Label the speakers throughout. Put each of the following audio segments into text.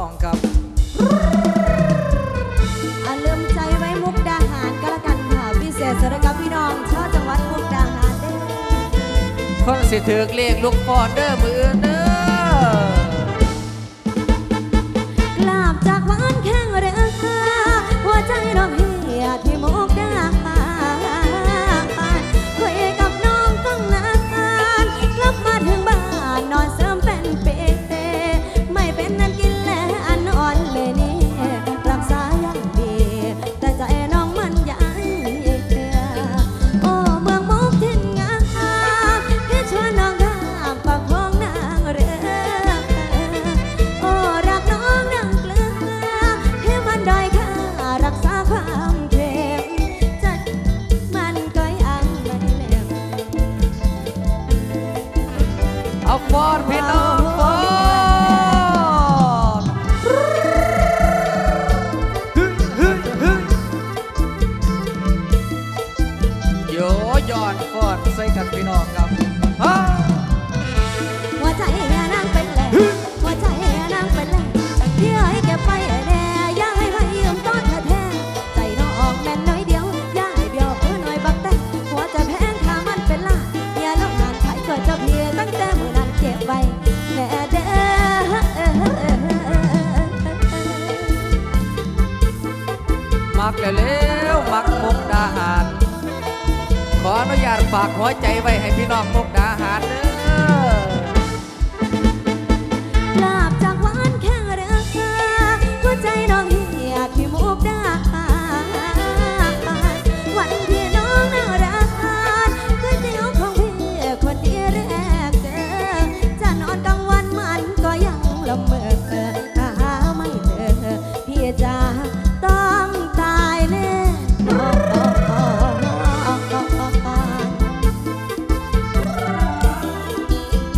Speaker 1: องครับ
Speaker 2: อาลืมใจไว้มุกดาหารก็แล้วกันค่ะพิเศษสำหรับพี่น้องชาวจังหวัดมุกดาหารเด้อ
Speaker 1: คนสิถือเลขลูกปอนเด้อมือเด้อก
Speaker 2: ลาบจากบ้านแข่งเรือหัวใจน้องหิ ใส่
Speaker 1: กันพี่น้องครับ ฝากหัวใจไว้ให้พี่น้องมุกดาหาร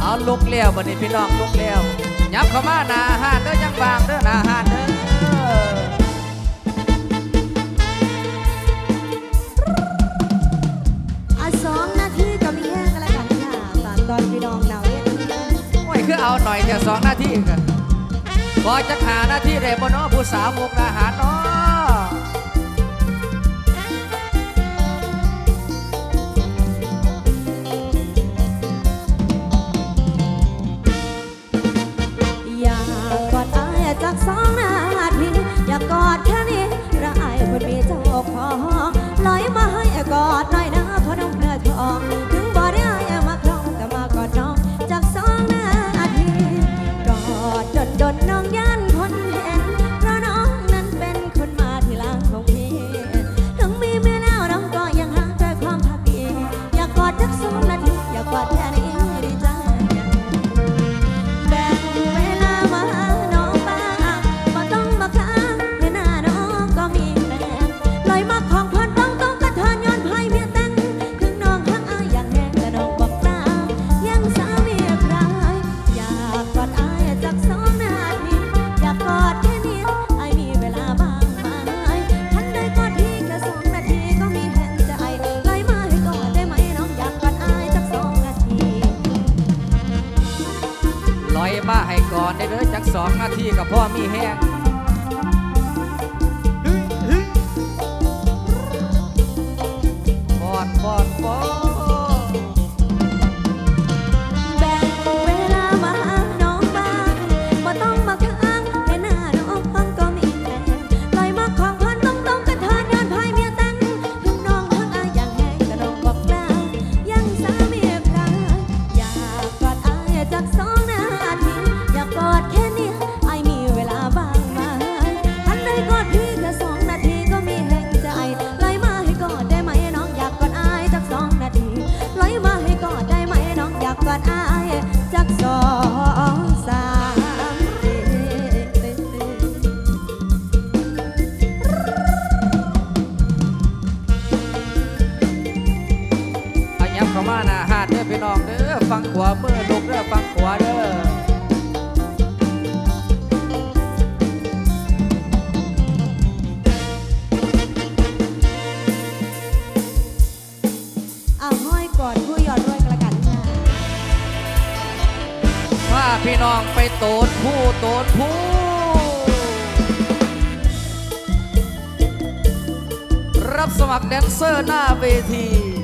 Speaker 1: เอา
Speaker 2: ลุกเลี้
Speaker 1: ยวบันนี้พี่น้องลุกเลี้ยวยับเข้ามาหนาหานเด้อยังบางเด้อหนาหานเด้อ
Speaker 2: เอสองนาทีก็มีแห้งกันล้กันค่ะฝากตอนพี่น้องเรา
Speaker 1: เนี่
Speaker 2: ยโอ้ยคือเอาหน่อยเดี๋สองนาทีกันบอจะหาหน้าที่เรบนนอผู้สาวมุกนาหา ให้ก่อน
Speaker 1: ได้เด้อจักสองนาทีกับพ่อมีแห้ง
Speaker 2: บอดบอด
Speaker 1: บอด โก
Speaker 2: นพูรับสมัครแดนเซอร์หน้าเวที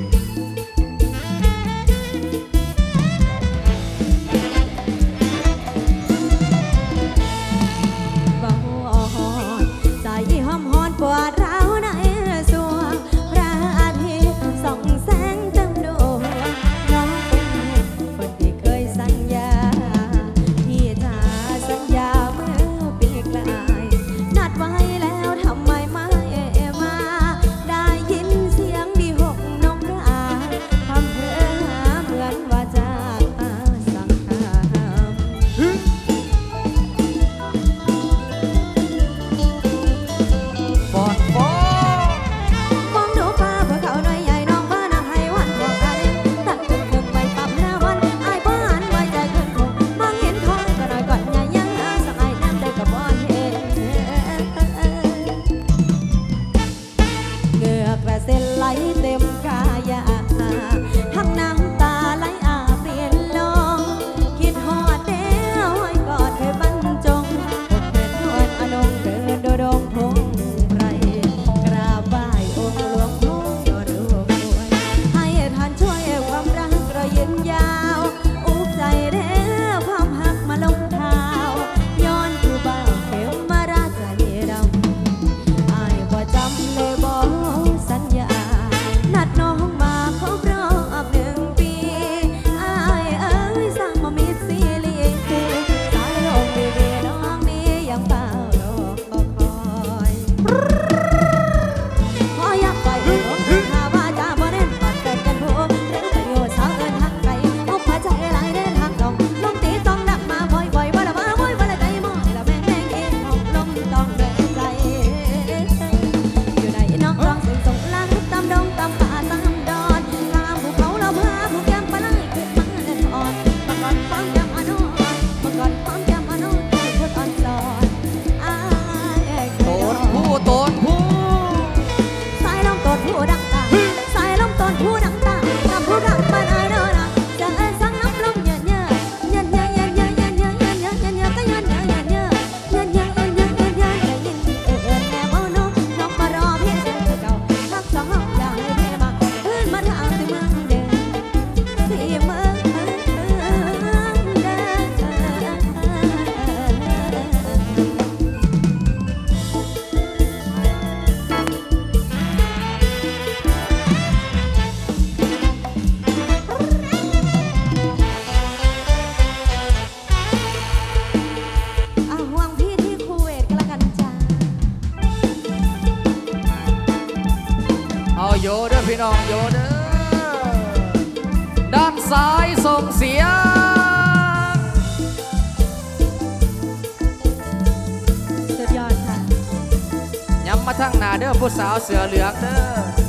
Speaker 2: ี่น้อง
Speaker 1: โยเด้อด้านซ้ายส่งเสียง
Speaker 2: สุดยอดค่ะ
Speaker 1: ย้ำมาทั้งหน้าเด้อผู้สาวเสือเหลืองเด้อ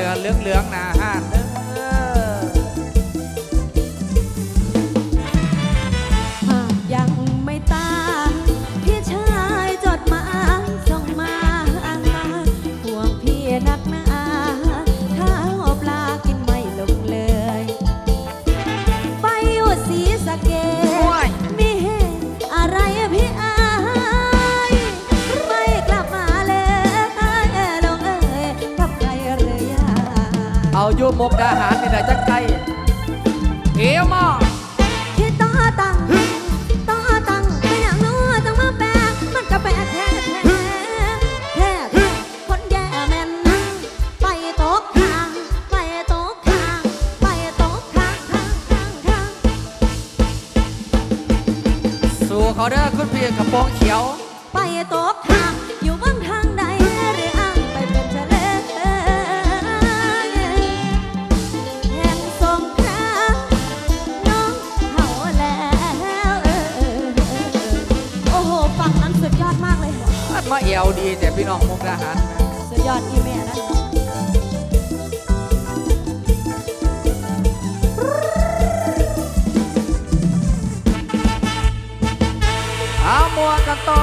Speaker 1: ื้
Speaker 2: อเหลืองๆหน้าห้าน มกดาหารนี่แหละจักี
Speaker 1: แต่พี่น้องมุกดาหาร
Speaker 2: สุดย
Speaker 1: อดอีเมลนะเอาหมวก
Speaker 2: กันต่อ